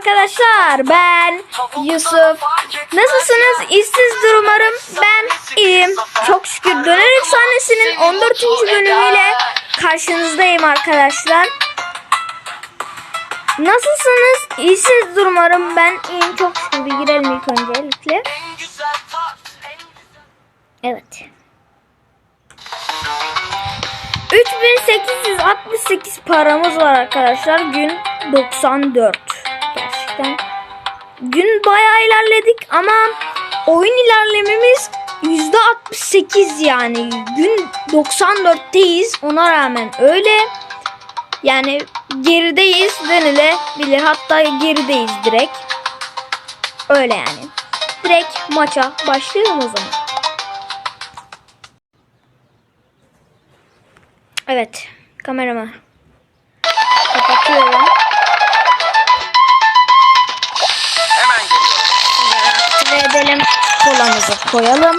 arkadaşlar ben Yusuf. Nasılsınız? İyisizdir umarım. Ben iyiyim. Çok şükür Döner Efsanesi'nin 14. bölümüyle karşınızdayım arkadaşlar. Nasılsınız? İyisizdir umarım. Ben iyiyim. Çok şükür. Bir girelim ilk öncelikle. Evet. 3868 paramız var arkadaşlar. Gün 94. Gerçekten. Gün bayağı ilerledik ama oyun ilerlememiz %68 yani. Gün 94'teyiz. Ona rağmen öyle. Yani gerideyiz denilebilir. Hatta gerideyiz direkt. Öyle yani. Direkt maça başlayalım o zaman. Evet. Kameramı kapatıyorum. Edelim. Kolamızı koyalım.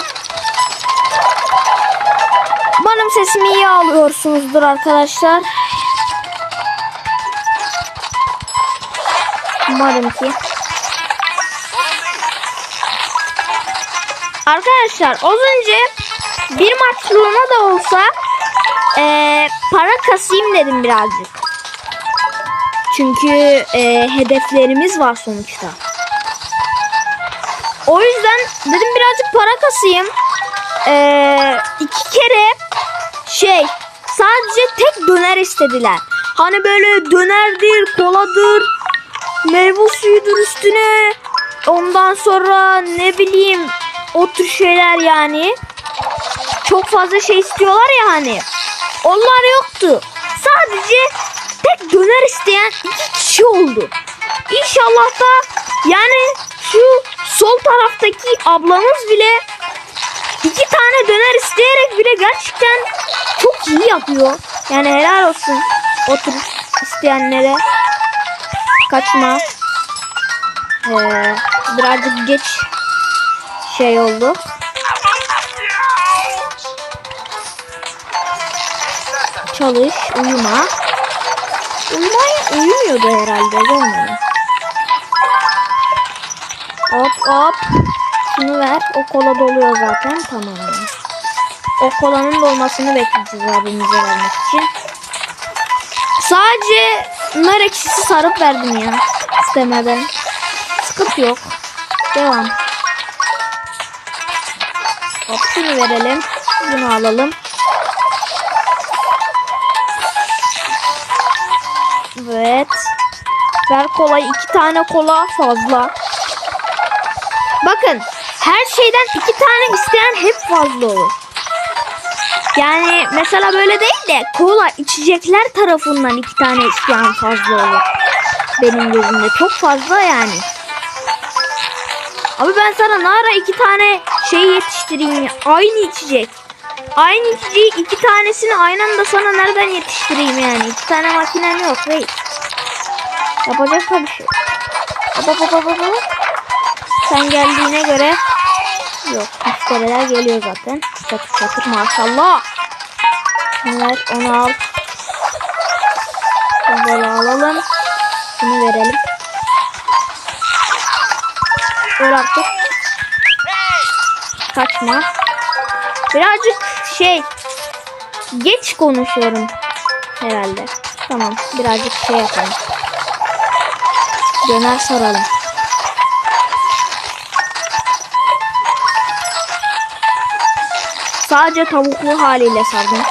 Benim sesimi iyi alıyorsunuzdur arkadaşlar. Umarım ki. Arkadaşlar az önce bir maçlığına da olsa eee, para kasayım dedim birazcık. Çünkü eee, hedeflerimiz var sonuçta. O yüzden dedim birazcık para kasayım. Ee, iki kere şey sadece tek döner istediler. Hani böyle dönerdir, koladır, meyve suyudur üstüne. Ondan sonra ne bileyim o tür şeyler yani. Çok fazla şey istiyorlar ya hani. Onlar yoktu. Sadece tek döner isteyen iki kişi oldu. İnşallah da yani şu sol taraftaki ablamız bile iki tane döner isteyerek bile gerçekten çok iyi yapıyor. Yani helal olsun o tür isteyenlere. Kaçma. Ee, birazcık geç şey oldu. Çalış, uyuma. Uyumay uyumuyordu herhalde, görmedim. Hop hop. Şunu ver. O kola doluyor zaten. Tamam. O kolanın dolmasını bekleyeceğiz abimize vermek için. Sadece nar ekşisi sarıp verdim ya. istemeden. Sıkıntı yok. Devam. Hop şunu verelim. Bunu alalım. Evet. Ver kolayı. iki tane kola fazla. Bakın her şeyden iki tane isteyen hep fazla olur. Yani mesela böyle değil de kola içecekler tarafından iki tane isteyen fazla olur. Benim gözümde çok fazla yani. Abi ben sana ne ara iki tane şey yetiştireyim ya. Aynı içecek. Aynı içeceği iki tanesini aynı anda sana nereden yetiştireyim yani. İki tane makinem yok. Hey. Yapacak da bir şey. Hop hop hop. Sen geldiğine göre yok müşteriler geliyor zaten. Çatır çatır maşallah. Ver onu al. Böyle alalım. Bunu verelim. Ver artık. Kaçma. Birazcık şey geç konuşuyorum herhalde. Tamam birazcık şey yapalım. Döner saralım. Sadece tavuklu haliyle sardım.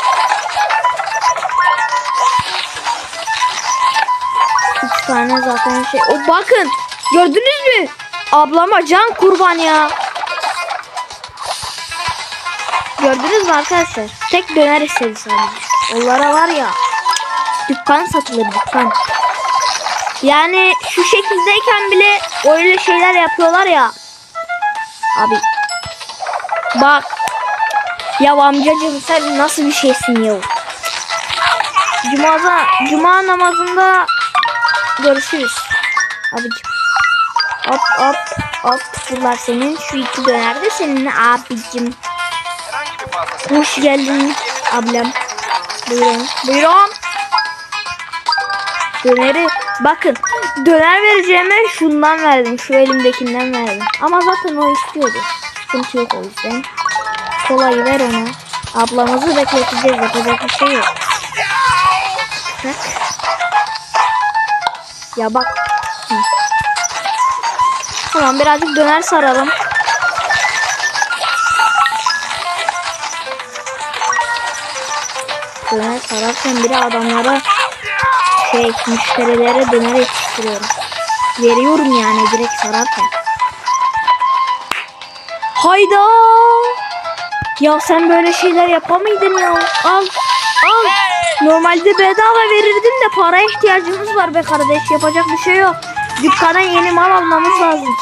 Üç tane zaten şey. O bakın gördünüz mü? Ablama can kurban ya. Gördünüz mü arkadaşlar? Tek döner istedi sadece. Onlara var ya. Dükkan satılır dükkan. Yani şu şekildeyken bile öyle şeyler yapıyorlar ya. Abi. Bak. Ya amcacığım sen nasıl bir şeysin ya? Cuma, Cuma namazında görüşürüz. Abicim. Hop hop hop. Bunlar senin. Şu iki döner de senin abicim. Hoş geldin ablam. Buyurun. Buyurun. Döneri Bakın döner vereceğime şundan verdim. Şu elimdekinden verdim. Ama zaten o istiyordu. Sıkıntı yok o yüzden. Kolayı ver ona. Ablamızı bekleteceğiz. Yapacak bir şey yok. Ya bak. Tamam birazcık döner saralım. Döner sararken bile adamlara şey müşterilere döner yetiştiriyorum. Veriyorum yani direkt sararken. Hayda! Ya sen böyle şeyler yapamaydın ya. Al. Al. Normalde bedava verirdim de para ihtiyacımız var be kardeş. Yapacak bir şey yok. Dükkana yeni mal almamız lazım.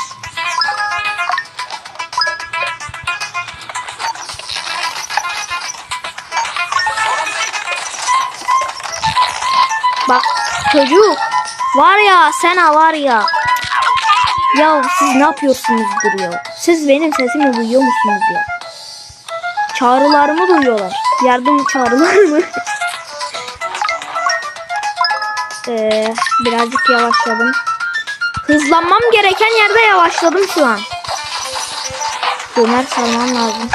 Bak çocuk var ya sen ha var ya. Ya siz ne yapıyorsunuzdur ya? Siz benim sesimi duyuyor musunuz ya? Çağrılarımı duyuyorlar. Yardım çağrılarımı. ee, birazcık yavaşladım. Hızlanmam gereken yerde yavaşladım şu an. Döner sarmam lazım.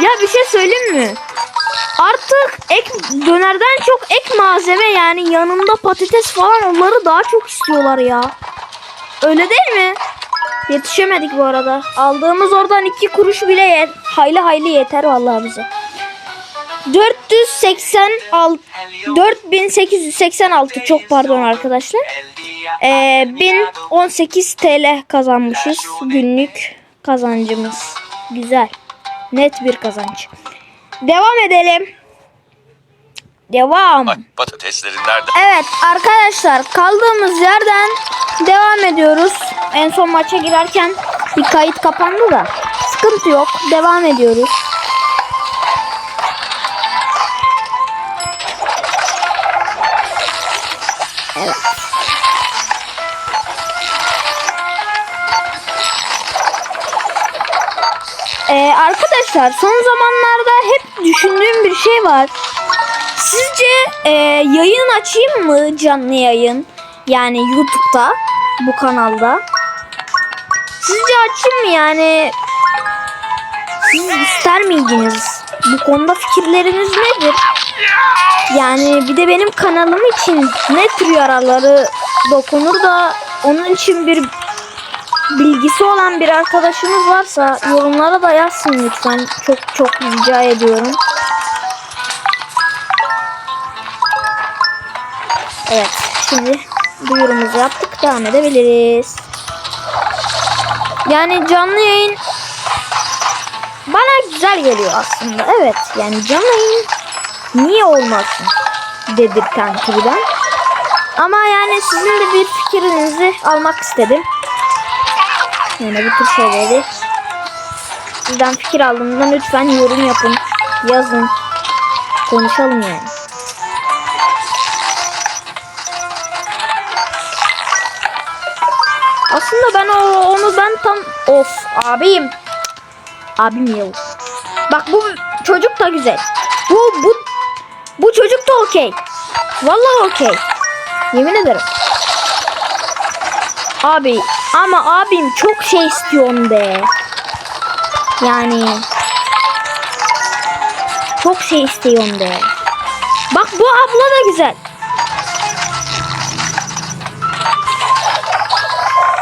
Ya bir şey söyleyeyim mi? Artık ek dönerden çok ek malzeme yani yanında patates falan onları daha çok istiyorlar ya. Öyle değil mi? Yetişemedik bu arada. Aldığımız oradan iki kuruş bile yet hayli hayli yeter vallahi bize. 486 4886 çok pardon arkadaşlar. Ee, 1018 TL kazanmışız günlük kazancımız. Güzel. Net bir kazanç. Devam edelim. Devam. Nerede? Evet arkadaşlar kaldığımız yerden devam ediyoruz. En son maça girerken bir kayıt kapandı da sıkıntı yok. Devam ediyoruz. Evet. Ee, arkadaşlar son zamanlarda hep düşündüğüm bir şey var. Sizce e, yayın açayım mı canlı yayın? Yani YouTube'da bu kanalda. Sizce açayım mı yani? Miydiniz? Bu konuda fikirleriniz nedir? Yani bir de benim kanalım için ne tür yararları dokunur da onun için bir bilgisi olan bir arkadaşınız varsa yorumlara da yazsın lütfen. Çok çok rica ediyorum. Evet. Şimdi duyurumuzu yaptık. Devam edebiliriz. Yani canlı yayın bana güzel geliyor aslında. Evet. Yani canlı niye olmasın dedirten türden. Ama yani sizin de bir fikrinizi almak istedim. Yani bu tür şeyleri sizden fikir aldığımda lütfen yorum yapın. Yazın. Konuşalım yani. Aslında ben o, onu ben tam of abim. Abim ya. Bak bu çocuk da güzel. Bu bu bu çocuk da okey. Vallahi okey. Yemin ederim. Abi ama abim çok şey istiyorum be. Yani çok şey istiyorum be. Bak bu abla da güzel.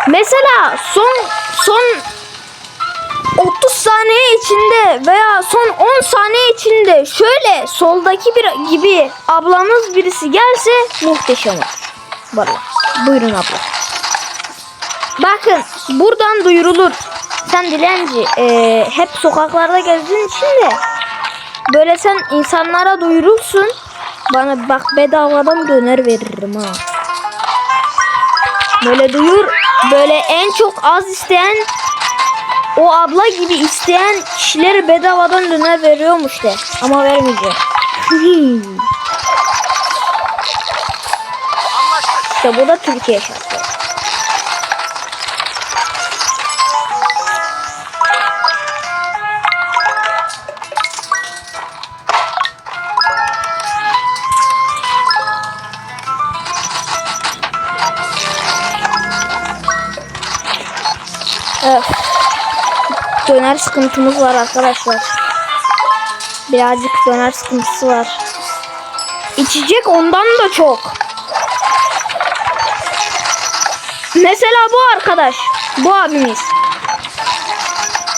Mesela son son 30 saniye içinde veya son 10 saniye içinde şöyle soldaki bir gibi ablamız birisi gelse muhteşem olur. Vallahi. Buyurun abla. Bakın buradan duyurulur. Sen dilenci e, hep sokaklarda gezdiğin için de böyle sen insanlara duyurursun. Bana bak bedavadan döner veririm ha. Böyle duyur. Böyle en çok az isteyen o abla gibi isteyen kişilere bedavadan döner veriyormuş de. Ama vermeyecek. işte bu da Türkiye şartı. Evet. Döner sıkıntımız var arkadaşlar. Birazcık döner sıkıntısı var. İçecek ondan da çok. Mesela bu arkadaş. Bu abimiz.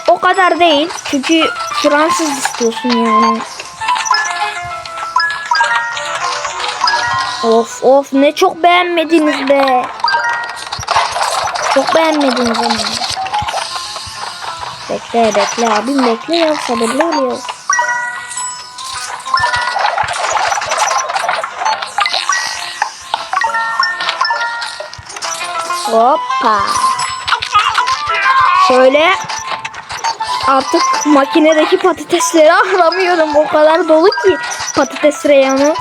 O kadar değil. Çünkü Fransız istiyorsun yani. Of of ne çok beğenmediniz be. Çok beğenmediniz ama. Bekle bekle abim bekle ya sabırlı ol ya. Hoppa. Şöyle artık makinedeki patatesleri aramıyorum. O kadar dolu ki patates reyonu.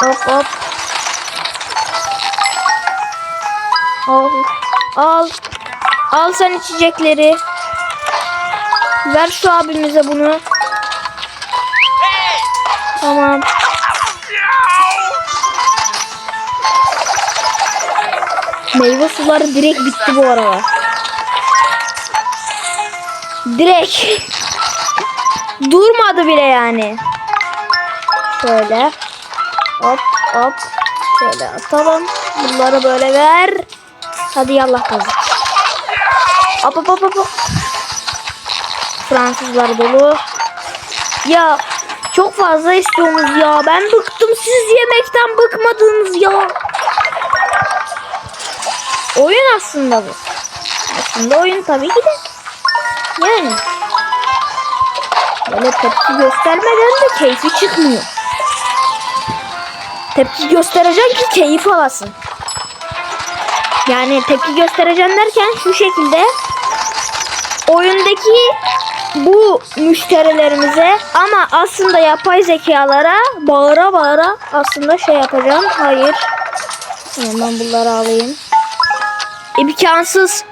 Hop hop. Al. Al. Al sen içecekleri. Ver şu abimize bunu. Tamam. Meyve suları direkt bitti bu arada. Direkt. Durmadı bile yani. Şöyle. Hop hop. Şöyle atalım. Bunları böyle ver. Hadi yallah kazık. Hop hop hop hop. Fransızlar dolu. Ya çok fazla istiyorsunuz ya. Ben bıktım. Siz yemekten bıkmadınız ya. Oyun aslında bu. Aslında oyun tabii ki de. Yani. Böyle tepki göstermeden de keyfi çıkmıyor. Tepki göstereceksin ki keyif alasın. Yani tepki göstereceğim derken şu şekilde oyundaki bu müşterilerimize ama aslında yapay zekalara bağıra bağıra aslında şey yapacağım. Hayır. Hemen bunları alayım. İmkansız.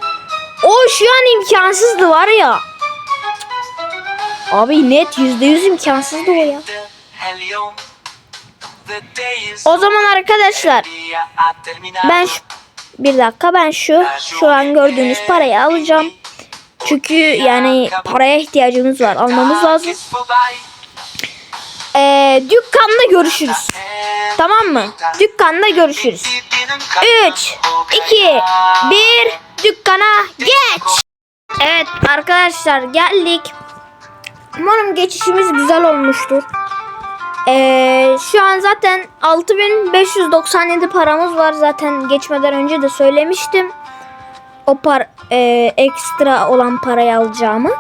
O şu an imkansızdı var ya. Abi net yüzde yüz imkansızdı o ya. O zaman arkadaşlar ben şu, bir dakika ben şu şu an gördüğünüz parayı alacağım. Çünkü yani paraya ihtiyacımız var. Almamız lazım. Ee, dükkanda görüşürüz. Tamam mı? Dükkanda görüşürüz. 3, 2, 1 dükkana geç. Evet arkadaşlar geldik. Umarım geçişimiz güzel olmuştur. Ee, şu an zaten 6597 paramız var. Zaten geçmeden önce de söylemiştim. O par e, ekstra olan parayı alacağımı.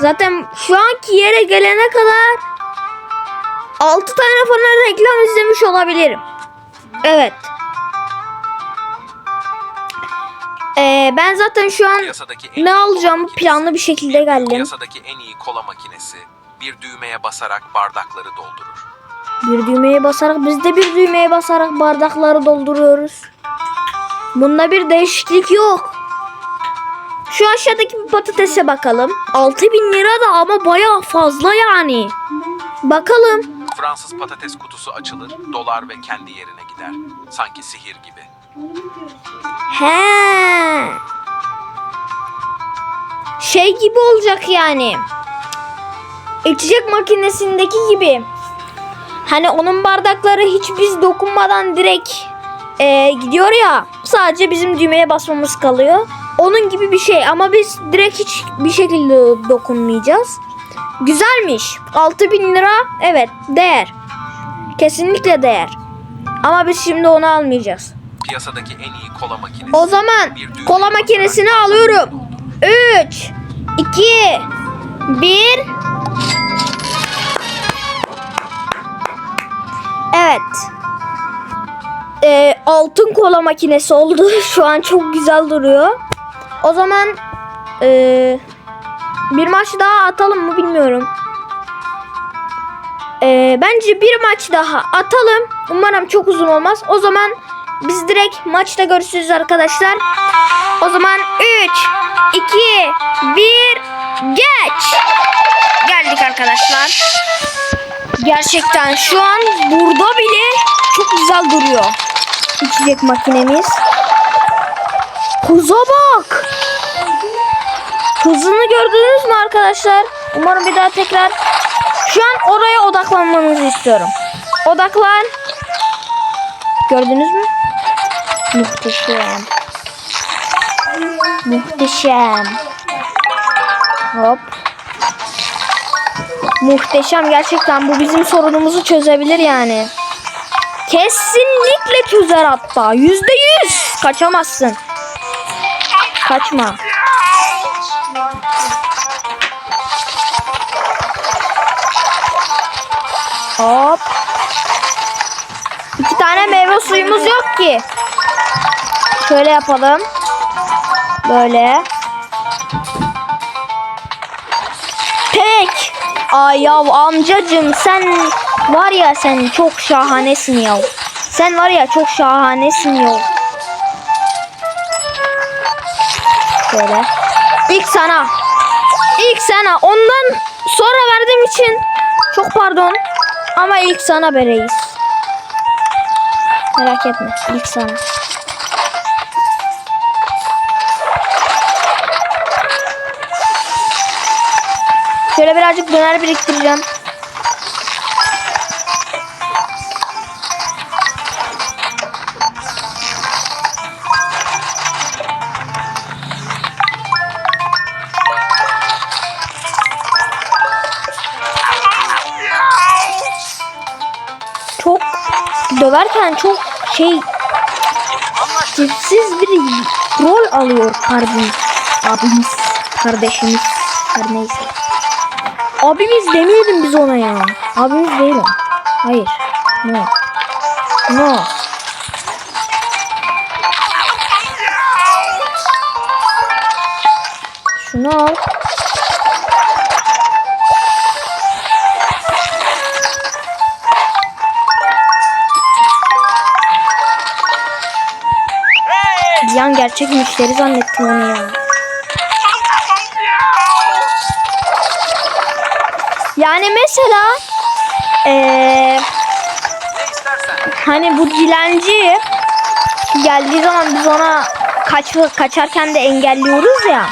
Zaten şu anki yere gelene kadar 6 tane falan reklam izlemiş olabilirim. Evet. Ee, ben zaten şu an Piyasadaki en ne iyi kola alacağımı makinesi. planlı bir şekilde geldim. Piyasadaki en iyi kola makinesi bir düğmeye basarak bardakları doldurur. Bir düğmeye basarak biz de bir düğmeye basarak bardakları dolduruyoruz. Bunda bir değişiklik yok. Şu aşağıdaki bir patatese bakalım. 6000 lira da ama bayağı fazla yani. Bakalım. Fransız patates kutusu açılır, dolar ve kendi yerine gider. Sanki sihir gibi. He. Şey gibi olacak yani. İçecek makinesindeki gibi. Hani onun bardakları hiç biz dokunmadan direkt e, gidiyor ya. Sadece bizim düğmeye basmamız kalıyor. Onun gibi bir şey ama biz direkt hiç bir şekilde dokunmayacağız. Güzelmiş. 6000 lira evet değer. Kesinlikle değer. Ama biz şimdi onu almayacağız. Piyasadaki en iyi kola makinesi. O zaman kola makinesini alıyorum. doldurur. 3 2 1 Evet. Ee, altın kola makinesi oldu. Şu an çok güzel duruyor. O zaman ee, bir maç daha atalım mı bilmiyorum. Ee, bence bir maç daha atalım. Umarım çok uzun olmaz. O zaman Biz direkt maçta görüşürüz arkadaşlar. O zaman 3, 2, 1, geç. Geldik arkadaşlar. Gerçekten şu an burada bile çok güzel duruyor. İçecek makinemiz. Hıza bak. Hızını gördünüz mü arkadaşlar? Umarım bir daha tekrar. Şu an oraya odaklanmanızı istiyorum. Odaklan. Gördünüz mü? Muhteşem. Muhteşem. Hop. Muhteşem gerçekten bu bizim sorunumuzu çözebilir yani. Kesinlikle çözer hatta. Yüzde yüz. Kaçamazsın. Kaçma. Hop. İki tane meyve suyumuz yok ki. Şöyle yapalım. Böyle. Ay ya amcacım sen var ya sen çok şahanesin ya. Sen var ya çok şahanesin ya. Şöyle. İlk sana. İlk sana. Ondan sonra verdiğim için çok pardon. Ama ilk sana bereyiz. Merak etme. ilk sana. Şöyle birazcık döner biriktireceğim. Çok döverken çok şey tipsiz bir rol alıyor kardeşim. Abimiz, kardeşimiz, her neyse. Abimiz demeyelim biz ona ya. Abimiz değil o. Hayır. No. No. Şunu al. Bir an gerçek müşteri zannettim onu ya. Yani mesela istersen. hani bu dilenci geldiği zaman biz ona kaç, kaçarken de engelliyoruz ya.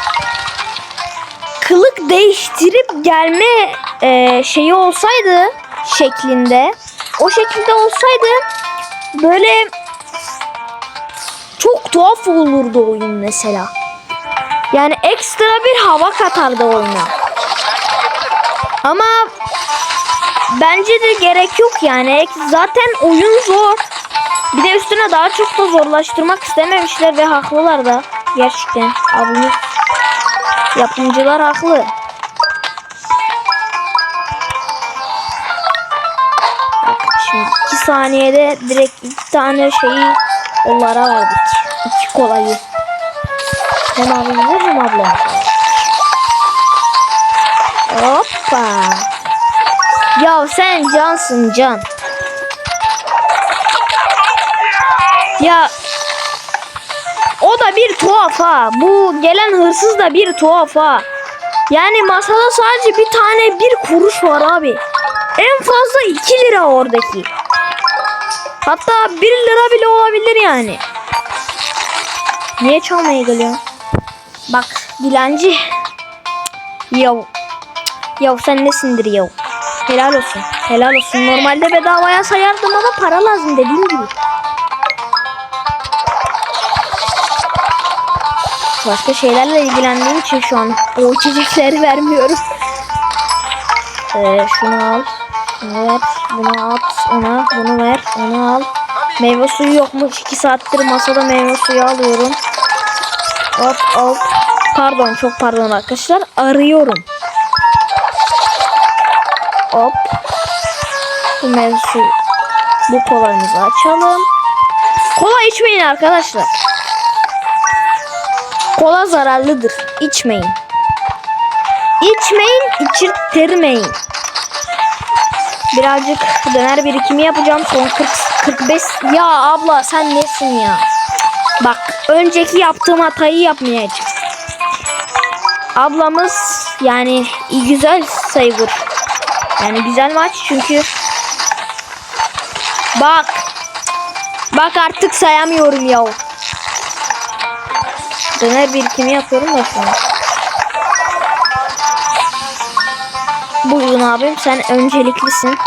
Kılık değiştirip gelme eee, şeyi olsaydı şeklinde o şekilde olsaydı böyle çok tuhaf olurdu oyun mesela. Yani ekstra bir hava katardı oyuna. Ama bence de gerek yok yani. Zaten oyun zor. Bir de üstüne daha çok da zorlaştırmak istememişler ve haklılar da. Gerçekten abimiz yapımcılar haklı. Bak şimdi 2 saniyede direkt iki tane şeyi onlara verdik. İki kolayı. Hem abimize hem ablamıza. Hoppa. Ya sen cansın can. Ya o da bir tuhaf ha. Bu gelen hırsız da bir tuhaf ha. Yani masada sadece bir tane bir kuruş var abi. En fazla 2 lira oradaki. Hatta 1 lira bile olabilir yani. Niye çalmaya geliyor? Bak dilenci. Yav. Yav sen nesindir yav? Helal olsun. Helal olsun. Normalde bedavaya sayardım ama para lazım dediğim gibi. Başka şeylerle ilgilendiğim için şu an o içecekleri vermiyorum. Ee, şunu al. Şunu ver. Bunu at ona. Bunu ver. Onu al. Meyve suyu yokmuş. 2 saattir masada meyve suyu alıyorum. Hop hop. Pardon çok pardon arkadaşlar. Arıyorum. Bu. Bu kolamızı açalım. Kola içmeyin arkadaşlar. Kola zararlıdır. İçmeyin. İçmeyin, içirttirmeyin. Birazcık döner birikimi yapacağım. Son 40 45 ya abla sen nesin ya? Bak önceki yaptığım hatayı yapmayacağım. Ablamız yani güzel sayılır. Yani güzel maç çünkü Bak. Bak artık sayamıyorum ya. Döner birikimi yapıyorum da şu an. Buyurun abim sen önceliklisin.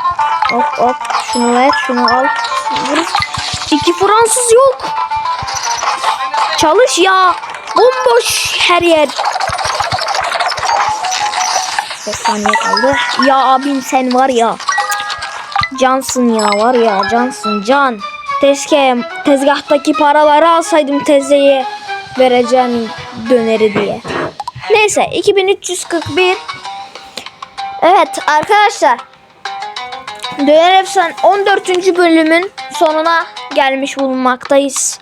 Hop hop şunu ver şunu al. Vur. İki Fransız yok. Çalış ya. Bomboş her yer. 5 saniye kaldı. Ya abim sen var ya. Cansın ya var ya cansın can. Keşke tezgahtaki paraları alsaydım tezeye vereceğim döneri diye. Neyse 2341 Evet arkadaşlar Döner Efsane 14. bölümün sonuna gelmiş bulunmaktayız.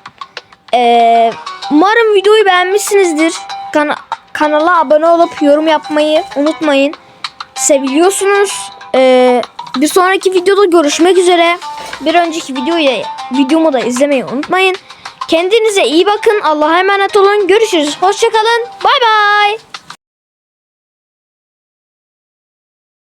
Ee, umarım videoyu beğenmişsinizdir. Kana- kanala abone olup yorum yapmayı unutmayın. Seviliyorsunuz. Ee, bir sonraki videoda görüşmek üzere. Bir önceki videoyu videomu da izlemeyi unutmayın. Kendinize iyi bakın. Allah'a emanet olun. Görüşürüz. Hoşçakalın. Bay bay.